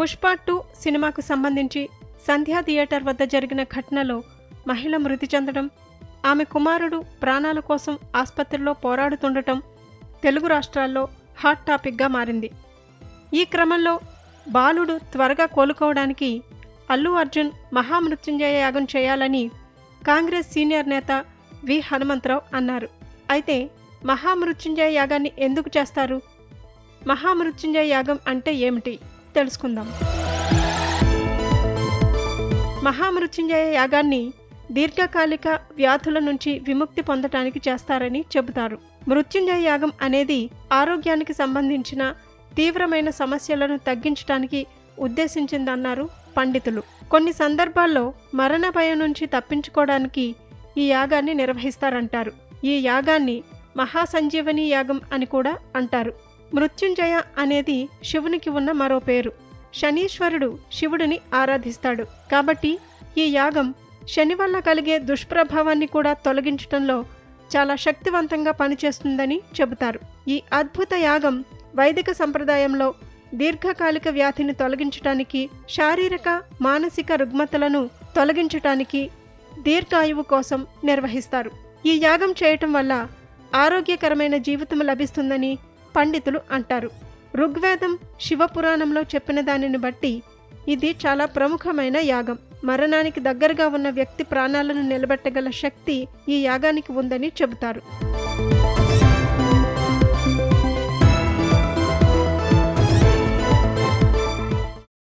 Pushpa two సినిమాకు సంబంధించి సంధ్యా theatre వద్ద జరిగిన ఘటనలో మహిళ మృతి చెందడం ఆమె కుమారుడు ప్రాణాల కోసం ఆసుపత్రిలో పోరాడుతుండటం తెలుగు రాష్ట్రాల్లో హాట్ టాపిక్గా మారింది. ఈ క్రమంలో బాలుడు త్వరగా కోలుకోవడానికి అల్లు అర్జున్ మహామృత్యుంజయ యాగం చేయాలని కాంగ్రెస్ సీనియర్ నేత వి. హనుమంతరావు అన్నారు. అయితే మహామృత్యుంజయ యాగాన్ని ఎందుకు చేస్తారు? మహామృత్యుంజయ యాగం అంటే ఏమిటి? తెలుసుకుందాం. మహామృత్యుంజయ యాగాన్ని దీర్ఘకాలిక వ్యాధుల నుంచి విముక్తి పొందటానికి చేస్తారని చెబుతారు. మృత్యుంజయ యాగం అనేది ఆరోగ్యానికి సంబంధించిన తీవ్రమైన సమస్యలను తగ్గించడానికి ఉద్దేశించిందన్నారు పండితులు. కొన్ని సందర్భాల్లో మరణ భయం నుంచి తప్పించుకోవడానికి ఈ యాగాన్ని నిర్వహిస్తారంటారు. ఈ యాగాన్ని మహాసంజీవని యాగం అని కూడా అంటారు. మృత్యుంజయ అనేది శివునికి ఉన్న మరో పేరు. శనీశ్వరుడు శివుడిని ఆరాధిస్తాడు. కాబట్టి ఈ యాగం శని వల్ల కలిగే దుష్ప్రభావాన్ని కూడా తొలగించడంలో చాలా శక్తివంతంగా పనిచేస్తుందని చెబుతారు. ఈ అద్భుత యాగం వైదిక సంప్రదాయంలో దీర్ఘకాలిక వ్యాధిని తొలగించటానికి శారీరక మానసిక రుగ్మతలను తొలగించటానికి దీర్ఘాయువు కోసం నిర్వహిస్తారు. ఈ యాగం చేయటం వల్ల ఆరోగ్యకరమైన జీవితం లభిస్తుందని పండితులు అంటారు. ఋగ్వేదం శివపురాణంలో చెప్పిన దానిని బట్టి ఇది చాలా ప్రముఖమైన యాగం. మరణానికి దగ్గరగా ఉన్న వ్యక్తి ప్రాణాలను నిలబెట్టగల శక్తి ఈ యాగానికి ఉందని చెబుతారు.